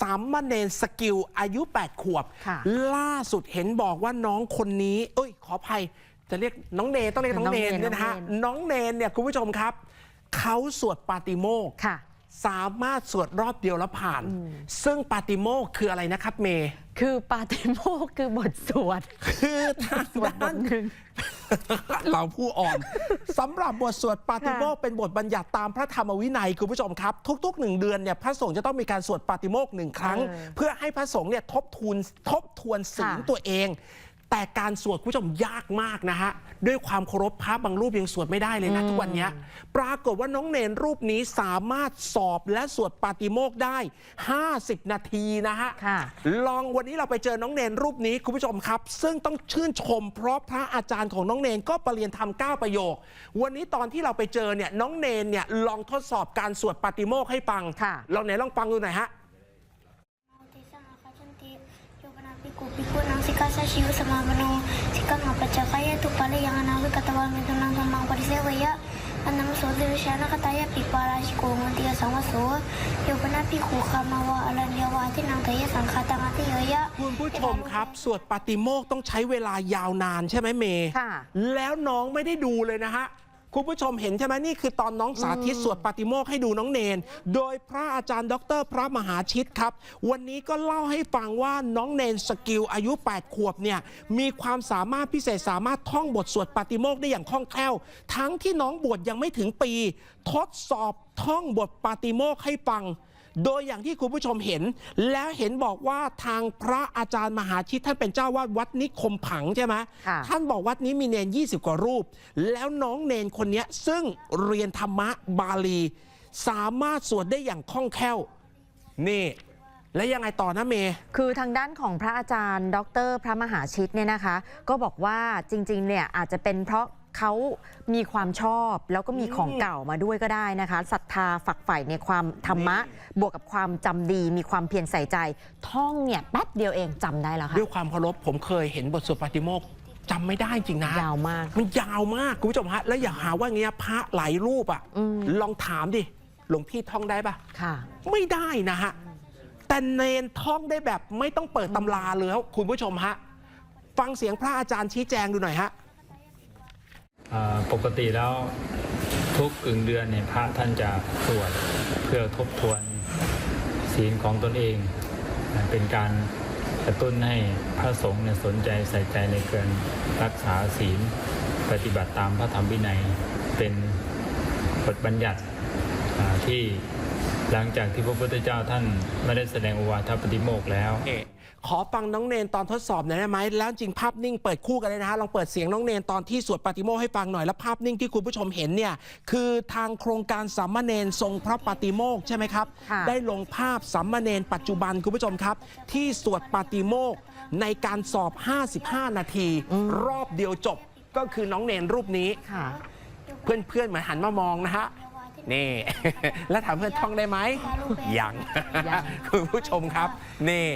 สามมเณรสกิลอายุ 8 ขวบค่ะล่าสุดเห็นบอกว่าน้องคนนี้ เอ้ย ขออภัย จะเรียกน้องเนนต้องเรียกน้องเนนน้องเนนเนี่ยนะฮะน้องเนนน้องเนนเนี่ยคุณผู้ชมครับ เขาสวดปาติโมกข์ค่ะสามารถสวดรอบเดียวแล้วผ่าน ซึ่งปาติโมกข์คืออะไรนะครับเมย์คือปาติโมกข์คือบทสวด คือทางสวดบด้าทนหนึ่ง เราผู้อ่อนสำหรับบทสวดปาติโมกข์เป็นบทบัญญัติตามพระธรรมวินัยคุณผู้ชมครับ ทุกๆหนึ่งเดือนเนี่ยพระสงฆ์จะต้องมีการสวดปาติโมกข์หนึ่งครั้งเออเพื่อให้พระสงฆ์เนี่ยทบทวนทบทวนศีลค่ะตัวเอง แต่การสวดคุณผู้ชมยากมากนะฮะ ด้วยความเคารพพระบางรูปยังสวดไม่ได้เลยนะ ทุกวันเนี้ยปรากฏว่าน้องเนนรูปนี้สามารถสอบและสวดปาติโมกข์ได้ 50 นาทีนะฮะค่ะลองวันนี้เราไปเจอน้องเนนรูปนี้คุณผู้ชมครับ ซึ่งต้องชื่นชม เพราะพระอาจารย์ของน้องเนนก็ประเรียนทำเก้าประโยค วันนี้ตอนที่เราไปเจอเนี่ยน้องเนนเนี่ยลองทดสอบการสวดปาติโมกข์ให้ฟังค่ะลองไหนลองฟังดูหน่อยฮะ Yobana piku piku nang sika sa shiu sama mano Sika mapacakaya tu pala yang anawi katawan itu nang samang parisewa ya Anam so de shana kataya pipara shiku ngantia sama so Yobana piku kamawa alan yawati nang taya sangkata ngati yo ya คุณผู้ชมครับ สวดปาติโมกข์ต้องใช้เวลายาวนานใช่ไหมเมย์ค่ะ แล้วน้องไม่ได้ดูเลยนะฮะ คุณผู้ชมเห็นใช่ไหมนี่คือตอนน้องสาธิตสวดปาติโมกข์ให้ดูน้องเนน โดยพระอาจารย์ดร พระมหาชิตครับ วันนี้ก็เล่าให้ฟังว่าน้องเนนสกิลอายุ 8 ขวบเนี่ยมีความสามารถพิเศษสามารถท่องบทสวดปาติโมกข์ได้อย่างคล่องแคล่ว ทั้งที่น้องบวชยังไม่ถึงปี ทดสอบท่องบทปาติโมกข์ให้ฟัง โดยอย่างที่คุณผู้ชมเห็น แล้วเห็นบอกว่าทางพระอาจารย์มหาชิตท่านเป็นเจ้าวาดวัดนิคมผังใช่ไหมค่ะท่านบอกวัดนี้มีเนน 20 กว่ารูป แล้วน้องเนนคนเนี้ยซึ่งเรียนธรรมะบาลี สามารถสวดได้อย่างคล่องแคล่ว นี่และยังไงต่อนะเมย์คือทางด้านของพระอาจารย์ ดร พระมหาชิตเนี่ยนะคะ ก็บอกว่าจริงๆเนี่ยอาจจะเป็นเพราะ เขามีความชอบแล้วก็มีของเก่ามาด้วยก็ได้นะคะศรัทธาฝักใฝ่ในความธรรมะ บวกกับความจำดี มีความเพียรใส่ใจ ท่องเนี่ยแป๊บเดียวเองจำได้แล้วค่ะ ด้วยความเคารพผมเคยเห็นบทสวดปาติโมกข์จำไม่ได้จริงนะ ยาวมาก มันยาวมากคุณผู้ชมฮะ แล้วอย่าหาว่าเงี้ยพระหลายรูปอะ อืม ลองถามดิ หลวงพี่ท่องได้ปะค่ะ ไม่ได้นะฮะ แต่เนนท่องได้แบบไม่ต้องเปิดตำราเลยครับคุณผู้ชมฮะ ฟังเสียงพระอาจารย์ชี้แจงดูหน่อยฮะอ่า ปกติแล้วทุกกึ่งเดือนเนี่ยพระท่านจะสวดเพื่อทบทวนศีลของตนเอง เป็นการกระตุ้นให้พระสงฆ์เนี่ยสนใจใส่ใจในเกินรักษาศีลปฏิบัติตามพระธรรมวินัยเป็นบทบัญญัติที่ หลังจากที่พระพุทธเจ้าท่านไม่ได้แสดงโอวาทปฏิโมกข์แล้วเอะขอฟังน้องเนนตอนทดสอบหน่อยได้ไหมแล้วจริงภาพนิ่งเปิดคู่กันเลยนะฮะลองเปิดเสียงน้องเนนตอนที่สวดปาติโมกข์ให้ฟังหน่อยแล้วภาพนิ่งที่คุณผู้ชมเห็นเนี่ยคือทางโครงการสามเณรทรงพระปาติโมกข์ใช่ไหมครับ ค่ะ ได้ลงภาพสามเณรปัจจุบันคุณผู้ชมครับ ที่สวดปาติโมกข์ในการสอบ 55 นาที รอบเดียวจบก็คือน้องเนนรูปนี้ ค่ะ เพื่อนๆเหมือนหันมามองนะฮะ นี่ แล้วถามเพื่อนท่องได้ไหมยังยังคุณผู้ชมครับ นี่